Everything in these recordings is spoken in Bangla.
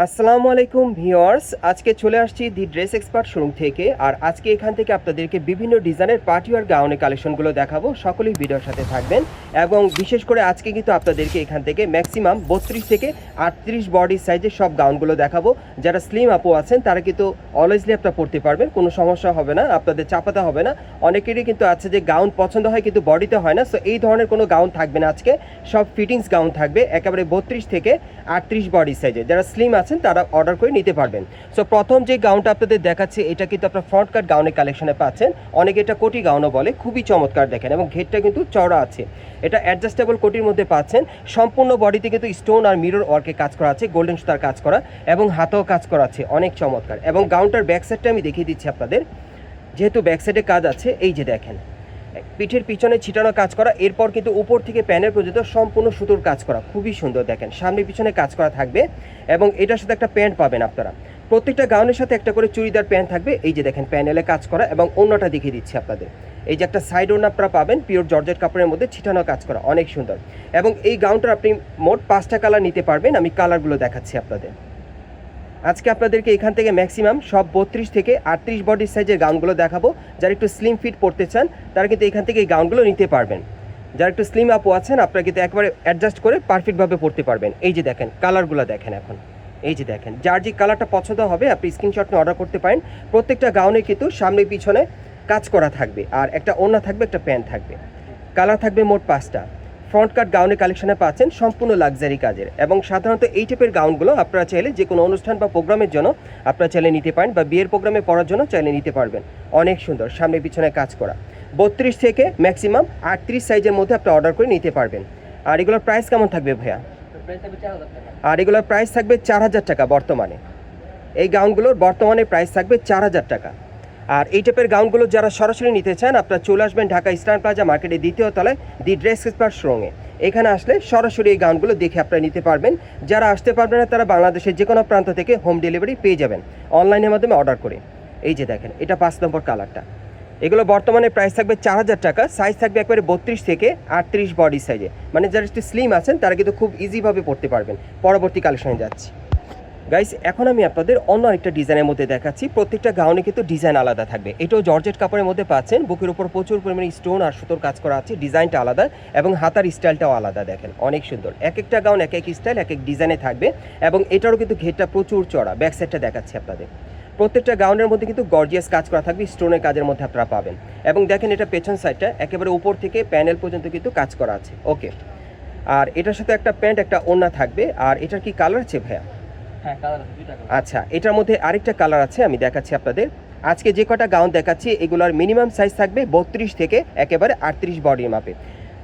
আসসালামু আলাইকুম ভিওয়ার্স আজকে চলে আসছি দি ড্রেস এক্সপার্ট শোরুম থেকে, আর আজকে এখান থেকে আপনাদেরকে বিভিন্ন ডিজাইনের পার্টিওয়ার গাউনের কালেকশনগুলো দেখাবো, সকলেই ভিডিওর সাথে থাকবেন, এবং বিশেষ করে আজকে কিন্তু আপনাদেরকে এখান থেকে ম্যাক্সিমাম বত্রিশ থেকে আটত্রিশ বডি সাইজের সব গাউনগুলো দেখাবো, যারা স্লিম আপু আছেন, তারা কিন্তু অলওয়েজলি আপনারা পড়তে পারবেন, কোনো সমস্যা হবে না, আপনাদের চাপাতে হবে না, অনেকেরই কিন্তু আছে যে গাউন পছন্দ হয় কিন্তু বডিতে হয় না সো এই ধরনের কোনো গাউন থাকবে না আজকে, সব ফিটিংস গাউন থাকবে, একেবারে বত্রিশ থেকে আটত্রিশ বডি সাইজে যারা স্লিম আছেন, তারা অর্ডার করে নিতে পারবেন। সো প্রথম যে গাউনটা আপনাদের দেখাচ্ছে, এটা কিন্তু আপনার ফ্রন্ট কাট গাউনের কালেকশনে পাচ্ছেন। অনেকে এটা কোটি গাউনও বলে, খুবই চমৎকার দেখেন এবং ঘেরটা কিন্তু চওড়া আছে। এটা অ্যাডজাস্টেবল কোটির মধ্যে পাচ্ছেন। সম্পূর্ণ বডিতে কিন্তু স্টোন আর মিরর ওয়ার্কে কাজ করা আছে গোল্ডেন সুতার কাজ করা এবং হাতেও কাজ করা আছে, অনেক চমৎকার। এবং গাউনটার ব্যাক সাইডটা আমি দেখিয়ে দিচ্ছি আপনাদের। যেহেতু ব্যাক সাইডে কাজ আছে, এই যে দেখেন। পিঠের পিছনে ছিটানো কাজ করা, এরপর কিন্তু উপর থেকে প্যানের পর্যন্ত সম্পূর্ণ সুতোর কাজ করা। খুবই সুন্দর দেখেন, সামনে পিছনে কাজ করা থাকবে এবং এটার সাথে একটা প্যান্ট পাবেন আপনারা। প্রত্যেকটা গাউনের সাথে একটা করে চুড়িদার প্যান্ট থাকবে, এই যে দেখেন প্যানেলে কাজ করা এবং অন্যটা দেখিয়ে দিচ্ছি আপনাদের। এই যে একটা সাইড ওন আপনারা পাবেন, পিওর জর্জেট কাপড়ের মধ্যে ছিটানো কাজ করা, অনেক সুন্দর। এবং এই গাউনটার আপনি মোট পাঁচটা কালার নিতে পারবেন, আমি কালারগুলো দেখাচ্ছি আপনাদের। আজকে আপনাদেরকে এখান থেকে ম্যাক্সিমাম সব বত্রিশ থেকে আটত্রিশ বডি সাইজের গাউনগুলো দেখাবো। যারা একটু স্লিম ফিট পড়তে চান, তারা কিন্তু এখান থেকে এই গাউনগুলো নিতে পারবেন। যারা একটু স্লিম আপু আছেন, আপনারা কিন্তু একবারে অ্যাডজাস্ট করে পারফেক্টভাবে পড়তে পারবেন। এই যে দেখেন কালারগুলো দেখেন এখন। এই যে দেখেন, যার যে কালারটা পছন্দ হবে, আপনি স্ক্রিনশট নিয়ে অর্ডার করতে পারেন। প্রত্যেকটা গাউনে কিন্তু সামনে পিছনে কাজ করা থাকবে। আর একটা ওড়না থাকবে, একটা প্যান্ট থাকবে। কালার থাকবে মোট পাঁচটা। ফ্রন্ট কাট গাউনের কালেকশনে পাচ্ছেন সম্পূর্ণ লাক্সারি কাজের। এবং সাধারণত এই টাইপের গাউনগুলো আপনারা চাইলে যে কোনো অনুষ্ঠান বা প্রোগ্রামের জন্য আপনারা চাইলে নিতে পারেন বা বিয়ের প্রোগ্রামে পড়ার জন্য চাইলে নিতে পারবেন। অনেক সুন্দর, সামনে পিছনে কাজ করা। বত্রিশ থেকে ম্যাক্সিমাম আটত্রিশ সাইজের মধ্যে আপনি অর্ডার করে নিতে পারবেন। আর এগুলোর প্রাইস কেমন থাকবে ভাইয়া? আর এগুলোর প্রাইস থাকবে চার হাজার টাকা বর্তমানে। এই গাউনগুলোর বর্তমানে প্রাইস থাকবে চার হাজার টাকা। আর এই টাইপের গাউনগুলো যারা সরাসরি নিতে চান, আপনারা চলে আসবেন ঢাকা ইস্টার্ন প্লাজা মার্কেটে দ্বিতীয় তলায়, দি ড্রেস এক্সপার্ট শোরুমে এখানে আসলে সরাসরি এই গাউনগুলো দেখে আপনারা নিতে পারবেন। যারা আসতে পারবেন না, তারা বাংলাদেশের যে কোনো প্রান্ত থেকে হোম ডেলিভারি পেয়ে যাবেন। অনলাইনের মাধ্যমে অর্ডার করে। এই যে দেখেন, এটা পাঁচ নম্বর কালারটা এগুলো বর্তমানে প্রাইস থাকবে চার হাজার টাকা সাইজ থাকবে একবারে বত্রিশ থেকে আটত্রিশ বডি সাইজে মানে যারা একটু স্লিম আছেন, তারা কিন্তু খুব ইজিভাবে পড়তে পারবেন। পরবর্তী কালেকশনে যাচ্ছি। গাইস এখন আমি আপনাদের অন্য আরেকটা ডিজাইনের মধ্যে দেখাচ্ছি। প্রত্যেকটা গাউনে কিন্তু ডিজাইন আলাদা থাকবে। এটাও জর্জেট কাপড়ের মধ্যে পাচ্ছেন। বুকের উপর প্রচুর পরিমাণে স্টোন আর সুতোর কাজ করা আছে। ডিজাইনটা আলাদা এবং হাতার স্টাইলটাও আলাদা দেখেন। অনেক সুন্দর। এক একটা গাউন এক এক স্টাইল এক এক ডিজাইনে থাকবে এবং এটারও কিন্তু ঘেরটা প্রচুর চড়া। ব্যাক সাইডটা দেখাচ্ছি আপনাদের। প্রত্যেকটা গাউনের মধ্যে কিন্তু গর্জিয়াস কাজ করা থাকবে। স্টোনের কাজের মধ্যে আপনারা পাবেন। এবং দেখেন এটা পেছন সাইডটা একেবারে উপর থেকে প্যানেল পর্যন্ত কিন্তু কাজ করা আছে। ওকে আর এটার সাথে একটা প্যান্ট একটা ওড়না থাকবে। আর এটার কি কালার আছে ভাইয়া? হ্যাঁ আচ্ছা এটার মধ্যে আরেকটা কালার আছে আমি দেখাচ্ছি আপনাদের। আজকে যে কটা গাউন দেখাচ্ছি এগুলোর মিনিমাম সাইজ থাকবে বত্রিশ থেকে একেবারে আটত্রিশ বডির মাপে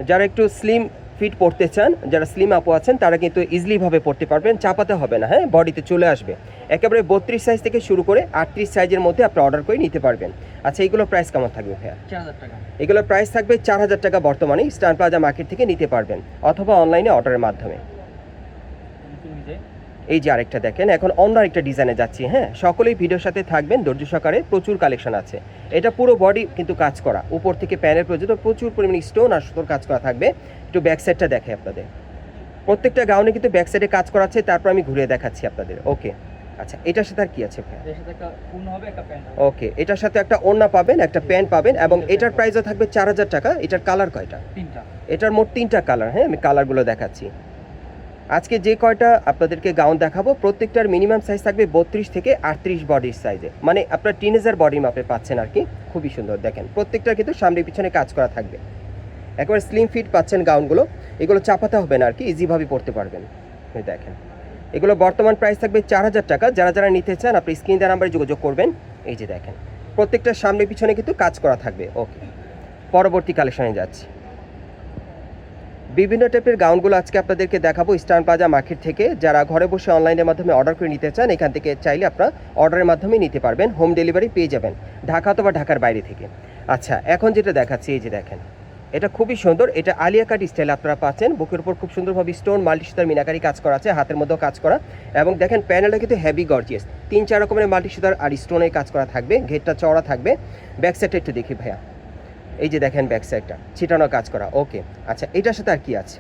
যারা একটু স্লিম ফিট পড়তে চান যারা স্লিম আপু আছেন তারা কিন্তু ইজিলিভাবে পড়তে পারবেন চাপাতে হবে না হ্যাঁ বডিতে চলে আসবে। একেবারে বত্রিশ সাইজ থেকে শুরু করে আটত্রিশ সাইজের মধ্যে আপনি অর্ডার করে নিতে পারবেন। আচ্ছা এইগুলোর প্রাইস কেমন থাকবে ভাইয়া? চার হাজার টাকা। এগুলোর প্রাইস থাকবে চার হাজার টাকা বর্তমানে স্টার প্লাজা মার্কেট থেকে নিতে পারবেন অথবা অনলাইনে অর্ডারের মাধ্যমে। এই যে আরেকটা দেখেন এখন অন্য আরেকটা ডিজাইনে যাচ্ছি হ্যাঁ? সকলেই ভিডিওর সাথে থাকবেন ধৈর্য সহকারে প্রচুর কালেকশন আছে। এটা পুরো বডি কিন্তু কাজ করা উপর থেকে প্যানের পর্যন্ত প্রচুর পরিমাণে স্টোন আর সুতোর কাজ করা থাকবে। একটু ব্যাক সাইডটা দেখে আপনাদের। প্রত্যেকটা গাউনে কিন্তু ব্যাক সাইডে কাজ করা আছে তারপর আমি ঘুরে দেখাচ্ছি আপনাদের। ওকে আচ্ছা এটার সাথে আর কি আছে ভাইয়া? সাথে একটা পূর্ণ হবে একটা প্যান্ট ওকে এটার সাথে একটা ওড়না পাবেন একটা প্যান্ট পাবেন এবং এটার প্রাইসও থাকবে চার হাজার টাকা। এটার কালার কয়টা? তিনটা। এটার মোট তিনটা কালার হ্যাঁ? আমি কালারগুলো দেখাচ্ছি। আজকে যে কয়টা আপনাদেরকে গাউন দেখাবো, প্রত্যেকটার মিনিমাম সাইজ থাকবে বত্রিশ থেকে আটত্রিশ বডির সাইজে মানে আপনার টিনেজার বডি মাপে পাচ্ছেন আর কি। খুবই সুন্দর, দেখেন। প্রত্যেকটার কিন্তু সামনে পিছনে কাজ করা থাকবে। একবার স্লিম ফিট পাচ্ছেন গাউনগুলো এগুলো চাপাতে হবে না আর কি ইজিভাবে পড়তে পারবেন। দেখেন। এগুলো বর্তমান প্রাইস থাকবে চার হাজার টাকা। যারা যারা নিতে চান, আপনি স্ক্রিন দেওয়ার নাম্বারে যোগাযোগ করবেন। এই যে দেখেন। প্রত্যেকটার সামনে পিছনে কিন্তু কাজ করা থাকবে। ওকে পরবর্তী কালেকশনে যাচ্ছি। বিভিন্ন টাইপের গাউনগুলো আজকে আপনাদেরকে দেখাবো স্টার প্লাজা মার্কেট থেকে। যারা ঘরে বসে অনলাইনের মাধ্যমে অর্ডার করে নিতে চান, এখান থেকে চাইলে আপনারা অর্ডারের মাধ্যমে নিতে পারবেন হোম ডেলিভারি পেয়ে যাবেন, ঢাকা অথবা ঢাকার বাইরে থেকে। আচ্ছা এখন যেটা দেখাচ্ছি, এই যে দেখেন, এটা খুবই সুন্দর, এটা আলিয়া কাট স্টাইল আপনারা পাচ্ছেন। বুকের উপর খুব সুন্দরভাবে স্টোন মাল্টি সুতার মিনাকারি কাজ করা আছে, হাতের মধ্যেও কাজ করা। এবং দেখেন প্যানেলটা কিন্তু হেভি গর্জিয়াস তিন চার রকমের মাল্টি সুতার আর স্টোনের কাজ করা থাকবে, ঘেরটা চওড়া থাকবে। ব্যাক সাইডটা একটু দেখি ভাইয়া। এই যে দেখেন ব্যাক সাইডটা ছিটানো কাজ করা ওকে আচ্ছা এটার সাথে আর কি আছে?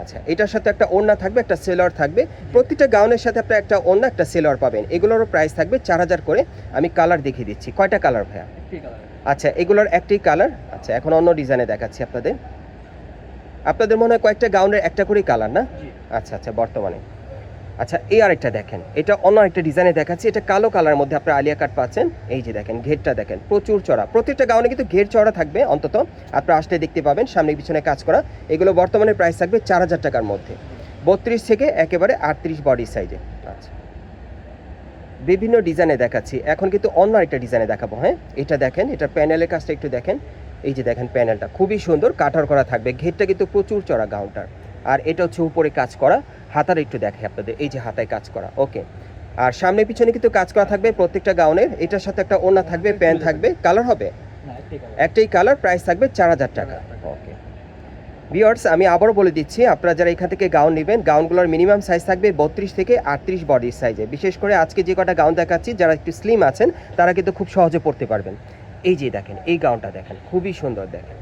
আচ্ছা এটার সাথে একটা ওড়না থাকবে একটা সেলর থাকবে। প্রতিটা গাউনের সাথে আপনার একটা ওড়না একটা সেলর পাবেন। এগুলোরও প্রাইস থাকবে চার হাজার করে। আমি কালার দেখিয়ে দিচ্ছি। কয়টা কালার ভাইয়া? আচ্ছা এগুলোর একটি কালার আচ্ছা এখন অন্য ডিজাইনে দেখাচ্ছি আপনাদের। আপনাদের মনে হয় কয়েকটা গাউনের একটা করেই কালার না? আচ্ছা আচ্ছা বর্তমানে। আচ্ছা এই আরেকটা দেখেন। এটা অন্য একটা ডিজাইনে দেখাচ্ছি। এটা কালো কালার মধ্যে আপনার আলিয়া কাট পাচ্ছেন। এই যে দেখেন, ঘেরটা দেখেন, প্রচুর চড়া। প্রত্যেকটা গাউনে কিন্তু ঘের চড়া থাকবে অন্তত। আপনারা আসলে দেখতে পাবেন, সামনে পিছনে কাজ করা। এগুলো বর্তমানে প্রাইস থাকবে চার হাজার টাকার মধ্যে। বত্রিশ থেকে একেবারে আটত্রিশ বডি সাইজে আচ্ছা। বিভিন্ন ডিজাইনে দেখাচ্ছি। এখন কিন্তু অন্য আরেকটা ডিজাইনে দেখাবো হ্যাঁ? এটা দেখেন, এটা প্যানেলের কাজটা একটু দেখেন। এই যে দেখেন প্যানেলটা খুবই সুন্দর, কাটার করা থাকবে। ঘেরটা কিন্তু প্রচুর চড়া গাউনটার। আর এটা হচ্ছে উপরে কাজ করা হাতার একটু দেখাই আপনাদের এই যে হাতায় কাজ করা ওকে। আর সামনে পিছনে কিন্তু কাজ করা থাকবে প্রত্যেকটা গাউনের এটার সাথে একটা ওড়না থাকবে প্যান্ট থাকবে কালার হবে? একটাই কালার প্রাইস থাকবে চার হাজার টাকা। ওকে। বিয়ার্স আমি আবারও বলে দিচ্ছি আপনারা যারা এখান থেকে গাউন নেবেন গাউনগুলোর মিনিমাম সাইজ থাকবে বত্রিশ থেকে আটত্রিশ বডির সাইজে বিশেষ করে আজকে যে কটা গাউন দেখাচ্ছি যারা একটু স্লিম আছেন তারা কিন্তু খুব সহজে পড়তে পারবেন। এই যে দেখেন এই গাউনটা দেখেন খুবই সুন্দর দেখেন।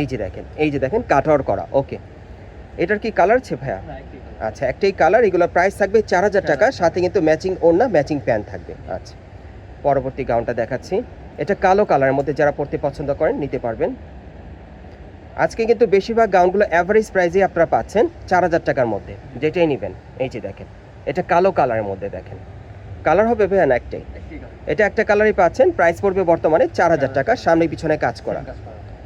এই যে দেখেন এই যে দেখেন কাটওয়ার করা ওকে। এটার কি কালার আছে ভাইয়া? আচ্ছা একটাই কালার এগুলোর প্রাইস থাকবে চার হাজার টাকা সাথে কিন্তু ম্যাচিং ওড়না ম্যাচিং প্যান্ট থাকবে। আচ্ছা পরবর্তী গাউনটা দেখাচ্ছি। এটা কালো কালারের মধ্যে যারা পড়তে পছন্দ করেন নিতে পারবেন। আজকে কিন্তু বেশিরভাগ গাউনগুলো অ্যাভারেজ প্রাইসে আপনারা পাচ্ছেন চার হাজার টাকার মধ্যে। যেটাই নেবেন এই যে দেখেন এটা কালো কালারের মধ্যে দেখেন। কালার হবে ভাইয়া না একটাই? এটা একটা কালারই পাচ্ছেন প্রাইস পড়বে বর্তমানে চার হাজার টাকা সামনে পিছনে কাজ করা।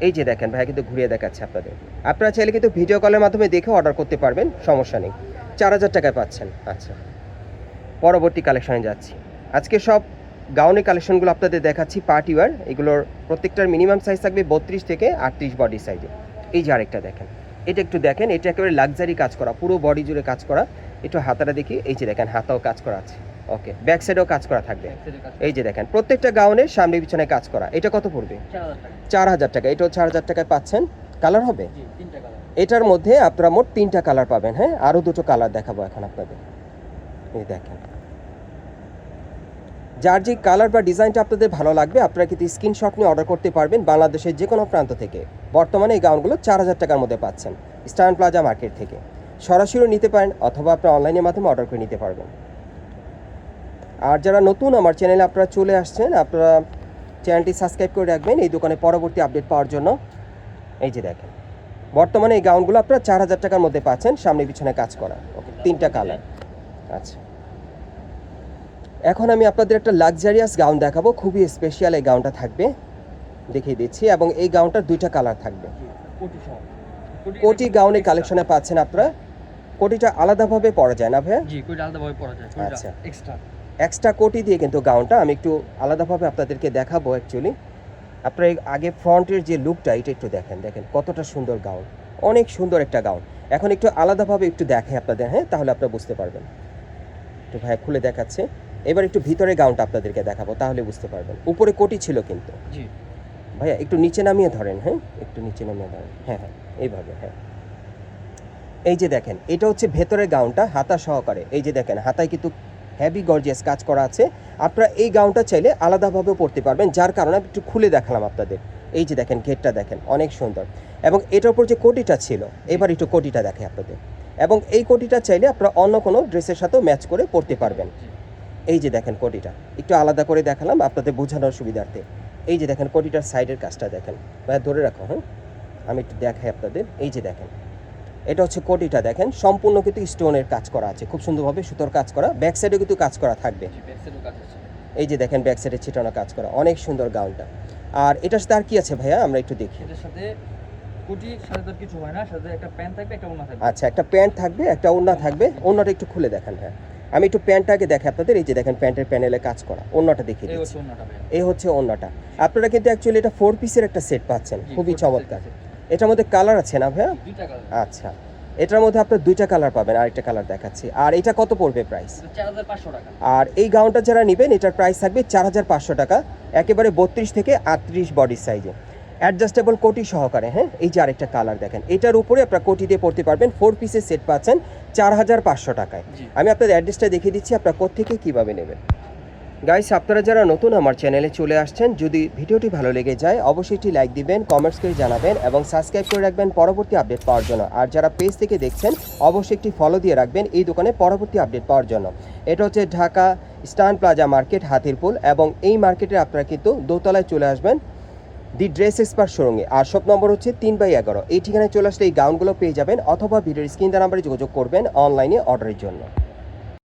এই যে দেখেন ভাই কিন্তু ঘুরিয়ে দেখাচ্ছে আপনাদের। আপনারা চাইলে কিন্তু ভিডিও কলের মাধ্যমে দেখে অর্ডার করতে পারবেন, সমস্যা নেই। চার হাজার টাকায় পাচ্ছেন। আচ্ছা। পরবর্তী কালেকশনে যাচ্ছি। আজকে সব গাউনের কালেকশনগুলো আপনাদের দেখাচ্ছি পার্টি ওয়ার এগুলোর প্রত্যেকটার মিনিমাম সাইজ থাকবে বত্রিশ থেকে আটত্রিশ বডি সাইজে এই যে আরেকটা দেখেন। এটা একটু দেখেন, এটা একেবারে লাক্সারি কাজ করা, পুরো বডি জুড়ে কাজ করা। একটু হাতাটা দেখি, এই যে দেখেন, হাতাও কাজ করা আছে। ওকে ব্যাক সাইডেও কাজ করা থাকবে। এই যে দেখেন প্রত্যেকটা গাউনের সামনে পিছনে কাজ করা। এটা কত পড়বে? চার হাজার টাকা। এটাও চার হাজার টাকায় পাচ্ছেন। কালার হবে? এটার মধ্যে আপনারা মোট তিনটা কালার পাবেন হ্যাঁ? আরও দুটো কালার দেখাবো এখন আপনাদের। এই দেখেন। যার যে কালার বা ডিজাইনটা আপনাদের ভালো লাগবে আপনারা কিন্তু স্ক্রিনশট নিয়ে অর্ডার করতে পারবেন বাংলাদেশের যে কোনো প্রান্ত থেকে। বর্তমানে এই গাউনগুলো চার হাজার টাকার মধ্যে পাচ্ছেন স্টান প্লাজা মার্কেট থেকে। সরাসরি নিতে পারেন অথবা আপনারা অনলাইনের মাধ্যমে অর্ডার করে নিতে পারবেন। আর যারা নতুন আমার চ্যানেলে আপনারা চলে আসছেন আপনারা চ্যানেলটি সাবস্ক্রাইব করে রাখবেন এই দোকানে পরবর্তী আপডেট পাওয়ার জন্য। এই যে দেখেন বর্তমানে এই গাউনগুলো আপনারা চার হাজার টাকার মধ্যে পাচ্ছেন সামনে পিছনে কাজ করা। ওকে তিনটা কালার আচ্ছা। এখন আমি আপনাদের একটা লাক্সারিয়াস গাউন দেখাবো খুবই স্পেশাল এই গাউনটা থাকবে দেখিয়ে দিচ্ছি এবং এই গাউনটার দুইটা কালার থাকবে। কোটি গাউনের কালেকশনে পাচ্ছেন আপনারা কোটিটা আলাদাভাবে পরা যায় না ভাইয়া? জি কোটি আলাদা ভাবে পড়া যায়। আচ্ছা। এক্সট্রা এক্সট্রা কোটি দিয়ে কিন্তু গাউনটা আমি একটু আলাদাভাবে আপনাদেরকে দেখাবো অ্যাকচুয়ালি আপনারা আগে ফ্রন্টের যে লুকটা এটা একটু দেখেন দেখেন কতটা সুন্দর গাউন অনেক সুন্দর একটা গাউন এখন একটু আলাদাভাবে একটু দেখে আপনাদের হ্যাঁ? তাহলে আপনারা বুঝতে পারবেন। একটু ভাই খুলে দেখাচ্ছে। এবার একটু ভিতরে গাউনটা আপনাদেরকে দেখাবো তাহলে বুঝতে পারবেন। উপরে কোটি ছিল কিন্তু। জি। ভাইয়া একটু নিচে নামিয়ে ধরেন হ্যাঁ? একটু নিচে নামিয়ে ধরেন। হ্যাঁ হ্যাঁ এইভাবে হ্যাঁ। এই যে দেখেন এটা হচ্ছে ভেতরের গাউনটা হাতা সহকারে। এই যে দেখেন হাতায় কিন্তু হেভি গর্জিয়াস কাজ করা আছে। আপনারা এই গাউনটা চাইলে আলাদাভাবেও পড়তে পারবেন, যার কারণে আমি একটু খুলে দেখালাম আপনাদের। এই যে দেখেন, ঘেরটা দেখেন, অনেক সুন্দর। এবং এটার উপর যে কোটিটা ছিল, এবার একটু কোটিটা দেখে আপনাদের। এবং এই কোটিটা চাইলে আপনারা অন্য কোনো ড্রেসের সাথেও ম্যাচ করে পড়তে পারবেন। এই যে দেখেন কোটিটা, একটু আলাদা করে দেখালাম আপনাদের বোঝানোর সুবিধার্থে। এই যে দেখেন কোটিটার সাইডের কাজটা দেখেন ভাইয়া ধরে রাখো হ্যাঁ? আমি একটু দেখাই আপনাদের। এই যে দেখেন এটা হচ্ছে কোটিটা দেখেন। সম্পূর্ণ কিন্তু স্টোনের কাজ করা আছে। খুব সুন্দরভাবে সুতোর কাজ করা। ব্যাক সাইডে কিন্তু কাজ করা থাকবে। এই যে দেখেন ব্যাক সাইডে ছিটানো কাজ করা। অনেক সুন্দর গাউনটা। আর এটার সাথে আর কি আছে ভাইয়া? আমরা একটু দেখি। এটার সাথে কোটির সাথে কিছু হয় না। সাথে একটা প্যান্ট থাকবে একটা ওড়না থাকবে। আচ্ছা একটা প্যান্ট থাকবে একটা ওড়না থাকবে। ওড়নাটা একটু খুলে দেখেন হ্যাঁ আমি একটু প্যান্টটাকে দেখে আপনাদের। এই যে দেখেন প্যান্টের প্যানেলে কাজ করা। ওড়নাটা দেখি এই হচ্ছে অন্যটা আপনারা কিন্তু অ্যাকচুয়ালি এটা ফোর পিসের একটা সেট পাচ্ছেন। খুবই চমৎকার। এটার মধ্যে কালার আছে না ভাইয়া? দুইটা কালার আচ্ছা। এটার মধ্যে আপনার দুইটা কালার পাবেন আরেকটা কালার দেখাচ্ছি। আর এটা কত পড়বে প্রাইস আর এই গাউনটা যারা নেবেন এটার প্রাইস থাকবে চার হাজার পাঁচশো টাকা। একেবারে বত্রিশ থেকে আটত্রিশ বডি সাইজে অ্যাডজাস্টেবল কোটি সহকারে হ্যাঁ? এই যে আরেকটা কালার দেখেন। এটার উপরে আপনার কোটি দিয়ে পড়তে পারবেন ফোর পিসের সেট পাচ্ছেন চার হাজার পাঁচশো টাকায়। আমি আপনাদের অ্যাড্রেসটা দেখিয়ে দিচ্ছি আপনার কোথেকে কীভাবে নেবেন? গাইস আপনারা যারা নতুন আমার চ্যানেলে চলে আসছেন, যদি ভিডিওটি ভালো লেগে যায়, অবশ্যই একটি লাইক দিবেন কমেন্টস করে জানাবেন এবং সাবস্ক্রাইব করে রাখবেন পরবর্তী আপডেট পাওয়ার জন্য। আর যারা পেজ থেকে দেখছেন, অবশ্যই একটি ফলো দিয়ে রাখবেন এই দোকানে পরবর্তী আপডেট পাওয়ার জন্য। এটা হচ্ছে Dhaka Eastern plaza market Hatirpool এবং এই মার্কেটে আপনারা কিন্তু দোতলায় চলে আসবেন দি ড্রেস এক্সপার্ট শোরুমে আর শপ নম্বর হচ্ছে তিন বাই এগারো। এই ঠিকানায় চলে আসলে এই গাউনগুলো পেয়ে যাবেন অথবা ভিডিওর স্ক্রিন নাম্বারে যোগাযোগ করবেন অনলাইনে অর্ডারের জন্য।